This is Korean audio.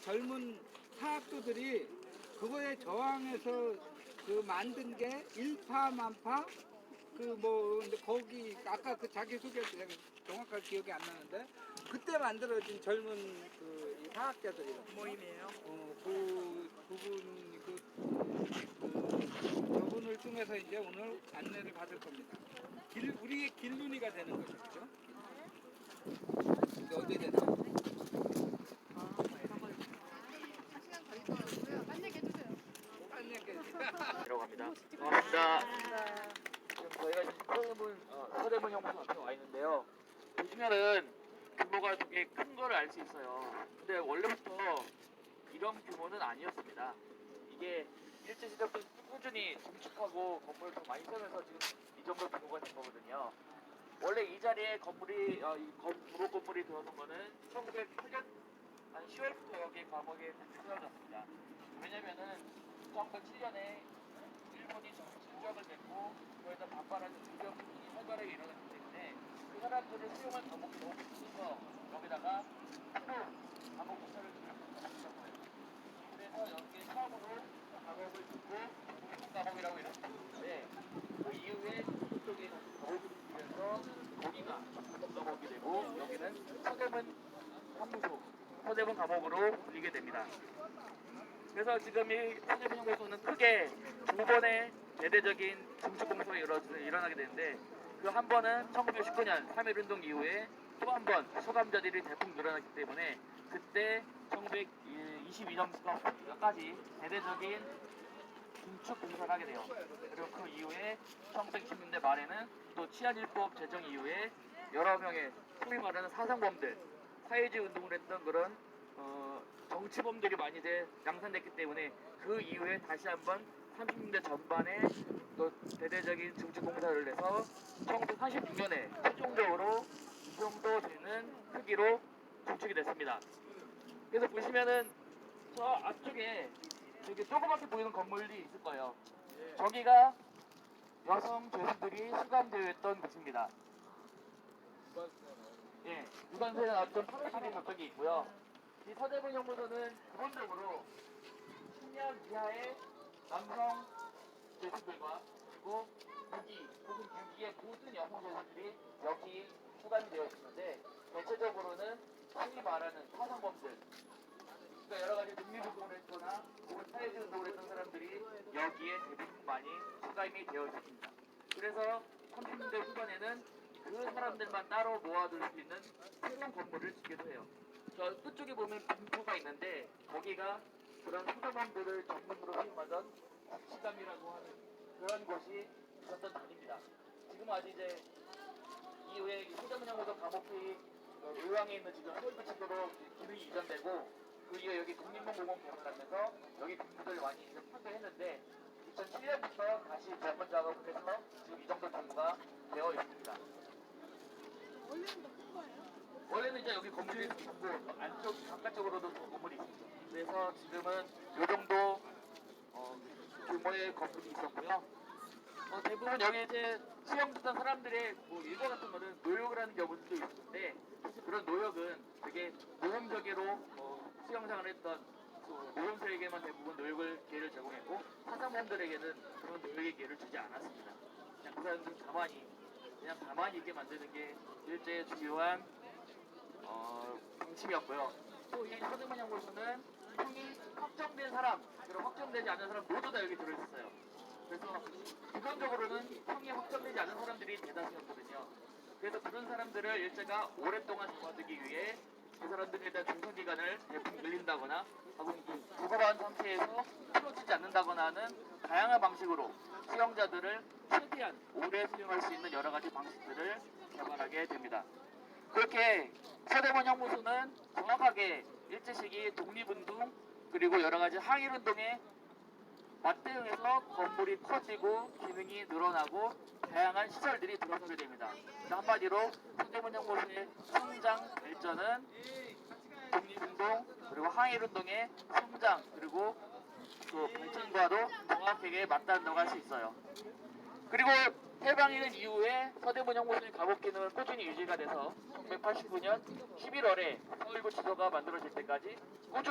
젊은 사학도들이 그거에 저항해서 그 만든 게 일파만파 그뭐 근데 거기 아까 그 자기 소개할 때 정확하게 기억이 안 나는데 그때 만들어진 젊은 그이 사학자들이요. 모임이에요. 어, 그 부분 그, 그 저분을 통해서 이제 오늘 안내를 받을 겁니다. 길 우리의 길눈이가 되는 거죠, 그죠? 근데 어디에 되나? 시간 걸릴 것 같고요. 안내해 주세요. 안내게. 들어갑니다. 반갑습니다. 지금 저희가 지금 서대문 어, 서대문 형무소 앞에 와 있는데요. 보시면은 규모가 되게 큰 거를 알수 있어요. 근데 원래부터 이런 규모는 아니었습니다. 이게 일제시대부터 꾸준히 증축하고 건물을 더 많이 세우면서 지금 이 정도 규모가 된 거거든요. 원래 이 자리에 건물이 어, 이 건, 무로 건물이 들어선 거는 1908년 한 10월부터 여기 감옥에 세워졌습니다. 왜냐면은 1907년에 일본이 냈고 반발하는 무력이 활발하게 일어났기 때문에 그 사람들을 수용할 감옥이 너무 있어서 여기다가 감옥 공사를 들어갔던 거예요. 그래서 여기에 처음으로 짓고 공동 감옥이라고 이렇게 했는데 그 이후에 이쪽에 감옥을 짓면서 거기가 감옥이 되고 여기는 서대문 사무소 서대문 감옥으로 불리게 됩니다. 그래서 지금 이 선제분용에서는 크게 두 번의 대대적인 증축공사가 일어, 일어나게 되는데 그 한 번은 1919년 3.1운동 이후에 또 한 번 소감자들이 대폭 늘어났기 때문에 그때 1922년부터까지 대대적인 증축공사를 하게 돼요. 그리고 그 이후에 1910년대 말에는 또 치안일법 제정 이후에 여러 명의 소위 말하는 사상범들 사회주의 운동을 했던 그런 어, 정치범들이 많이 돼 양산됐기 때문에 그 이후에 다시 한번 30년대 전반에 또 대대적인 증축공사를 해서 1946년에 최종적으로 이 정도 되는 크기로 구축이 됐습니다. 그래서 보시면은 저 앞쪽에 되게 조그맣게 보이는 건물이 있을 거예요. 저기가 여성 죄수들이 수감되어 있던 곳입니다. 예, 유관세에 나왔던 사무실이 저쪽에 있고요. 이 서대문 형무소는 기본적으로 10년 이하의 남성 죄수들과 그리고 무기 혹은 무기의 모든 여성 죄수들이 여기 수감이 되어 있는데 대체적으로는 흔히 말하는 사상범들 그러니까 여러 가지 독립운동을 했거나 혹은 사회주의 운동을 했던 사람들이 여기에 대부분 많이 수감이 되어 있습니다. 그래서 30년대 후반에는 그 사람들만 따로 모아둘 수 있는 새로운 건물을 짓기도 해요. 저 끝쪽에 보면 빈포가 있는데 거기가 그런 소자범들을 전문으로 사용하던 국치감이라고 하는 그런 곳이 있었던 자리입니다. 지금 아직 이제 이후에 소자문형으로 감옥이 어, 의왕에 있는 지금 서울부치도로 기능이 이전되고 그 이후에 여기 국립문공원 개발하면서 여기 근무들 많이 이제 파괴했는데 2007년부터 다시 재건 작업을 해서 지금 이 정도 정도가 되어 있습니다. 원래는 더큰 거예요? 이제 여기 건물이 있고 안쪽 바깥쪽으로도 건물이 있습니다. 그래서 지금은 이 정도 어, 규모의 건물이 있었고요. 어, 대부분 여기 이제 수영 듣던 사람들의 뭐 일과 같은 거는 노역을 하는 경우도 있는데 그런 노역은 되게 모험적으로 어, 수영장을 했던 그 모험생에게만 대부분 노역을 기회를 제공했고 사상범들에게는 그런 노역의 기회를 주지 않았습니다. 그냥 그 사람들은 가만히 그냥 가만히 있게 만드는 게 일제의 중요한 어, 방침이었고요. 또이 서대문 연구소는 형이 확정된 사람, 그리고 확정되지 않은 사람 모두 다 여기 들어있었어요. 그래서 기본적으로는 형이 확정되지 않은 사람들이 대다수였거든요. 그래서 그런 사람들을 일제가 오랫동안 잡아두기 위해 그 사람들에 대한 중성 기간을 대폭 늘린다거나 혹은 부고한 상태에서 풀어지지 않는다거나 하는 다양한 방식으로 수용자들을 최대한 오래 수용할 수 있는 여러 가지 방식들을 개발하게 됩니다. 그렇게 서대문 형무소는 정확하게 일제 시기 독립운동 그리고 여러 가지 항일운동에 맞대응해서 건물이 커지고 기능이 늘어나고 다양한 시설들이 들어서게 됩니다. 한마디로 서대문 형무소의 성장 발전은 독립운동 그리고 항일운동의 성장 그리고 그 발전과도 정확하게 맞닿는다고 할 수 있어요. 그리고 해방일 이후에 서대문 형무소의 감옥 기능은 꾸준히 유지가 돼서 1989년 11월에 서울구 지소가 만들어질 때까지 꾸준히